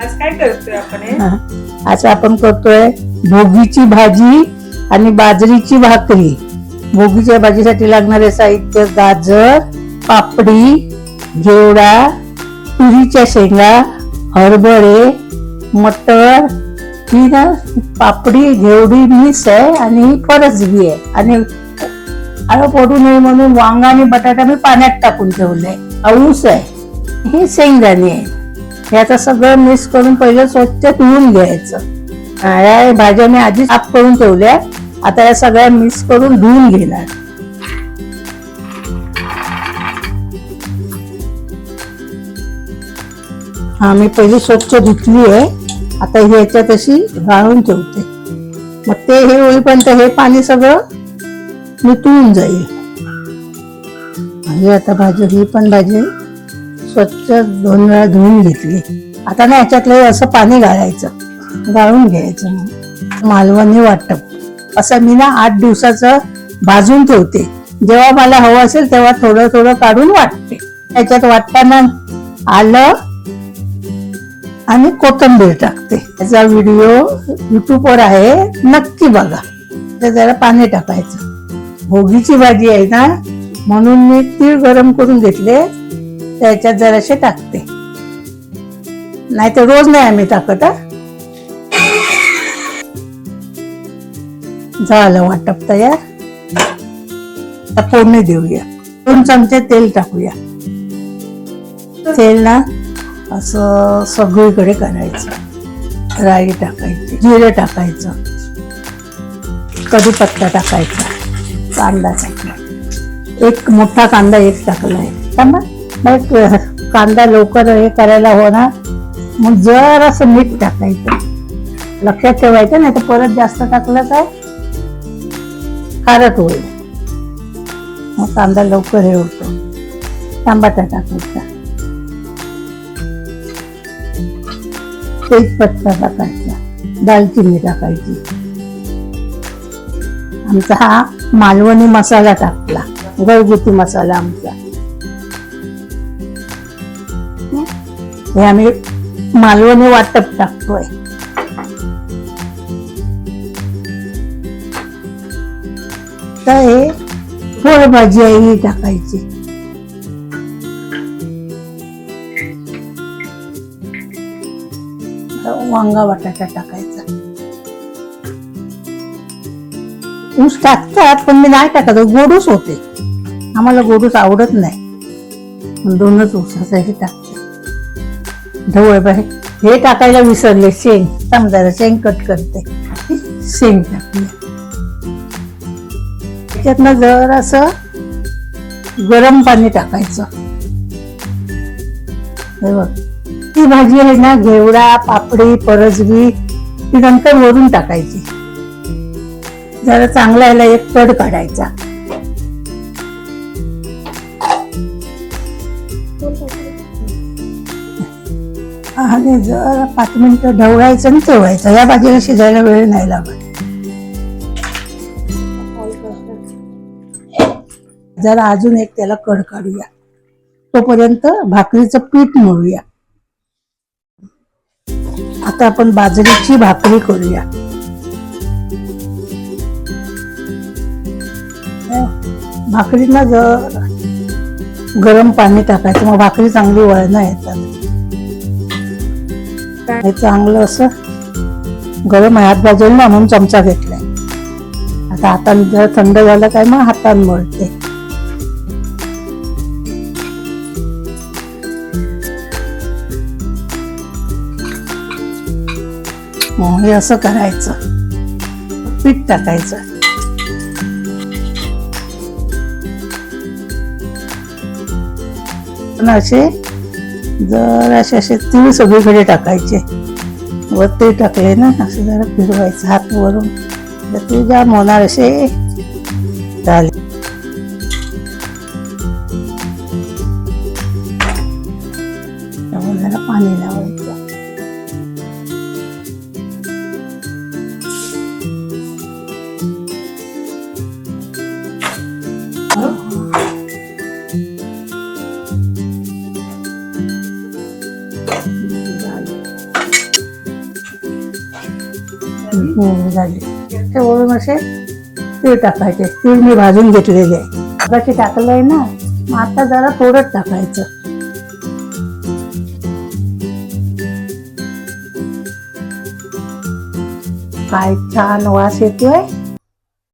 काय करतोय आपण हे? हा. आज आपण करतोय भोगीची भाजी आणि बाजरीची भाकरी. भोगीच्या भाजीसाठी लागणारे साहित्य गाजर पापडी घेवडा तुरीच्या शेंगा हरभरे मटर ही ना पापडी घेवडी मिक्स आहे आणि ही फरसबी आहे. आणि आळं पडू नये म्हणून वांगा आणि बटाटा मी पाण्यात टाकून ठेवलंय आहे ऊस आहे. ही शेंगदाणे आहे. हे आता सगळं मिक्स करून पहिलं स्वच्छ धुवून घ्यायचं. या भाज्या मी आधीच साफ करून ठेवल्या. आता या सगळ्या मिक्स करून धुवून घेणार. हा मी पहिली स्वच्छ धुतली आहे. आता ही तशी अशी गाळून ठेवते. मग ते हे होईपर्यंत हे पाणी सगळं नितळून जाईल. हे आता भाजी ही पण भाजी स्वच्छ दोन वेळा धुवून घेतली. आता ना याच्यातलं असं पाणी गाळायचं. गाळून घ्यायचं मालवणी वाटप. असं मी ना आठ दिवसाचं भाजून ठेवते. जेव्हा मला हवं असेल तेव्हा थोडं थोडं काढून वाटते. त्याच्यात वाटताना आलं आणि कोथिंबीर टाकते. त्याचा व्हिडिओ युट्यूबवर आहे. नक्की बघा. ते जरा पाणी टाकायचं. भोगीची भाजी आहे ना म्हणून मी तीळ गरम करून घेतले. त्याच्यात जराशे टाकते. नाही तर रोज नाही आम्ही टाकत झालं वाटप तयार. फोडणी देऊया. दोन चमचे तेल टाकूया. तेल ना असं सगळीकडे करायचं. राई टाकायची जिरं टाकायचं. कढीपत्ता टाकायचा कांदा टाकला. एक मोठा कांदा एक टाकलाय. थांबा. कांदा लवकर हे करायला होणार मग जरासं मीठ टाकायचं. लक्षात ठेवायचं नाही तर परत जास्त टाकलं काय खारट होईल. मग कांदा लवकर हे होतो टमाटा टाकायचा. तेजपत्ता टाकायचा. दालचिनी टाकायची. आमचा हा मालवणी मसाला टाकला. घरगुती मसाला आमचा. हे आम्ही मालवणी वाटप टाकतोय. तर हे फळभाजी आहे ही टाकायची. वांगा बटाटा टाकायचा. ऊस टाकतात पण मी नाही टाकत गोडूस होते. आम्हाला गोडूस आवडत नाही. दोनच ऊसासाठी हे ढवळ बाहेर हे टाकायला विसरले शेंग. समजा शेंग कट करते. शेंग टाकली. त्याच्यातनं जर असं गरम पाणी टाकायचं. हे बघ. ती भाजी आहे ना घेवडा पापडी परजवी ती नंतर वरून टाकायची. जरा चांगला याला एक तड काढायचा. आणि जर पाच मिनिटं ढवळायचं आणि ठेवायचं या भाजीला शिजायला वेळ नाही लागत. जरा अजून एक त्याला कड काढूया. तोपर्यंत भाकरीचं पीठ मळूया. आता आपण बाजरीची भाकरी करूया. हो, भाकरीला जर गरम पाणी टाकायचं मग भाकरी चांगली वळणं येतात. हे चांगलं असं गरम हात भाजून म्हणून चमचा घेतलाय. आता हातान जर थंड झालं काय मग हातान मळते. मग हे असं करायचं. पीठ टाकायचं. पण असे जर असे असे तीळ सगळीकडे टाकायचे व ते टाकले ना असं जरा फिरवायचं हात वरून तर ते जाम होणार असे झाले. त्यामुळे जरा पाणी लावा. हम्म, ते वरून असे तीळ टाकायचे तीळ मी भाजून घेतलेले आहे. आताशी टाकलंय ना मग आता जरा थोडंच टाकायचं. काय छान वास येतोय.